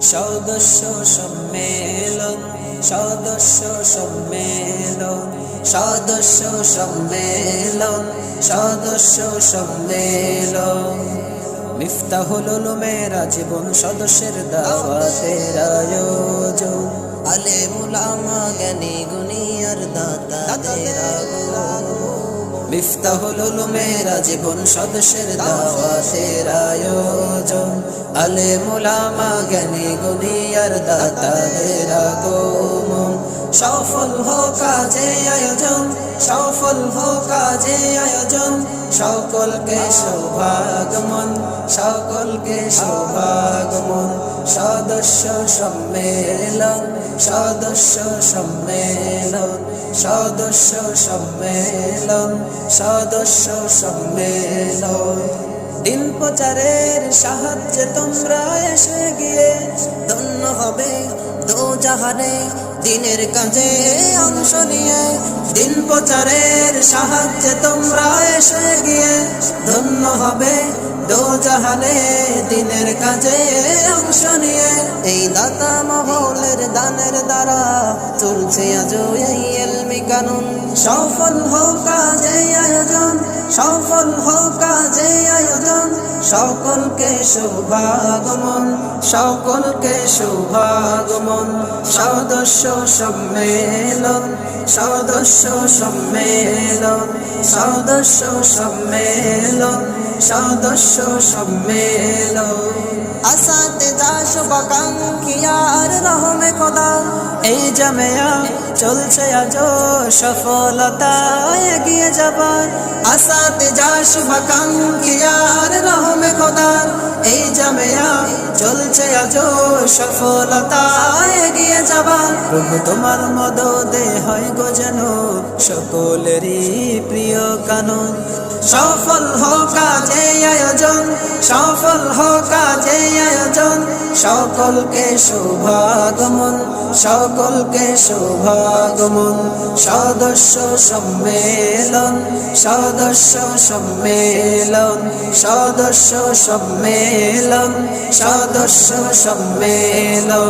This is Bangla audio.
সদস্য সম্মেলন সদস্য সম্মেলন সদস্য সম্মেলন সদস্য সম্মেলন। মিফতাহুল উলুমেরা জীবন সদস্যের দাওয়াতের আয়োজন। আলে মুলামা জ্ঞানী গুনিয়ার দাতা মিফতাহুল উলুমেরা জীবন সদস্যের দাওয়াতের আয়োজন। আলে মুলামা জ্ঞানী গুনিয়ার দাতাদের আগমন। সফল হোক কাজে আয়োজন, সফল হোক কাজে আয়োজন। সকলকে সৌভাগমন সকলকে সৌভাগমন সদস্য সম্মেলন সদস্য সম্মেলন সদস্য সম্মেলন সদস্য সম্মেলন দিন প্রচারের সাহায্যে তোমরা এসে গিয়ে ধন্য হবে দো জাহানে, দিনের কাজে অংশ নিয়ে। দিন প্রচারের সাহায্যে তোমরা এসে গিয়ে ধন্য হবে দো জাহানে দিনের কাজে অংশ নিয়ে, এই দাতা মহলের দানের দ্বারা চলছে আজ এই এলমি কানুন। সফল হোক কাজে আয়োজন, সফল হোক কাজে আয়োজন, সকলকে সৌভাগমন সকলকে সৌভাগমন সদস্য সম্মেলন সদস্য সম্মেলন সদস্য সম্মেলন। সদস্য সম্মেলন আসাতে যা শুভাকাঙ্ক্ষিয়ার রহমে খোদা। এই জামেয়া চলছে আজ সফলতা, এগিয়ে যাবার। আসাতে যা শুভাকাঙ্ক্ষিয়ার রহমে খোদার এই জামেয়া চলছে আজ সফলতা, এগিয়ে যাবার প্রভু তোমার মদদে হয় গো যেন সকলেরই প্রিয় কানুন। সফল হোক কাজে আয়োজন, সফল হোক কাজে আয়োজন, সকলকে সৌভাগমন সকলকে শুভাগমন সদস্য সম্মেলন সদস্য সম্মেলন সদস্য সম্মেলন সদস্য সম্মেলন।